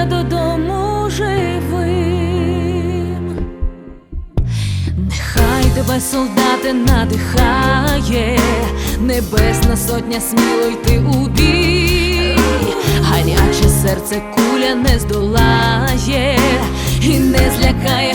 повертайся додому живим. Нехай тебе, солдати, надихає, небесна сотня сміло йти у бій, гаряче серце куля не здолає. І не злякає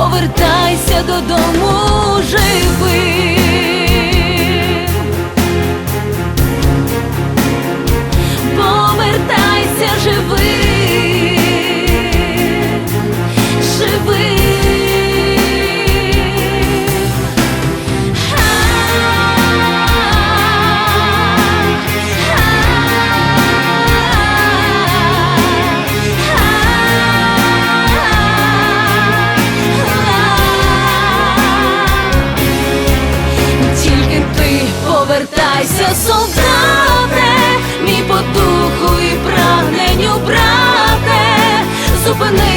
повертайся додому живим. Повертайся, солдате, мій по духу і прагненню, брате, зупинивши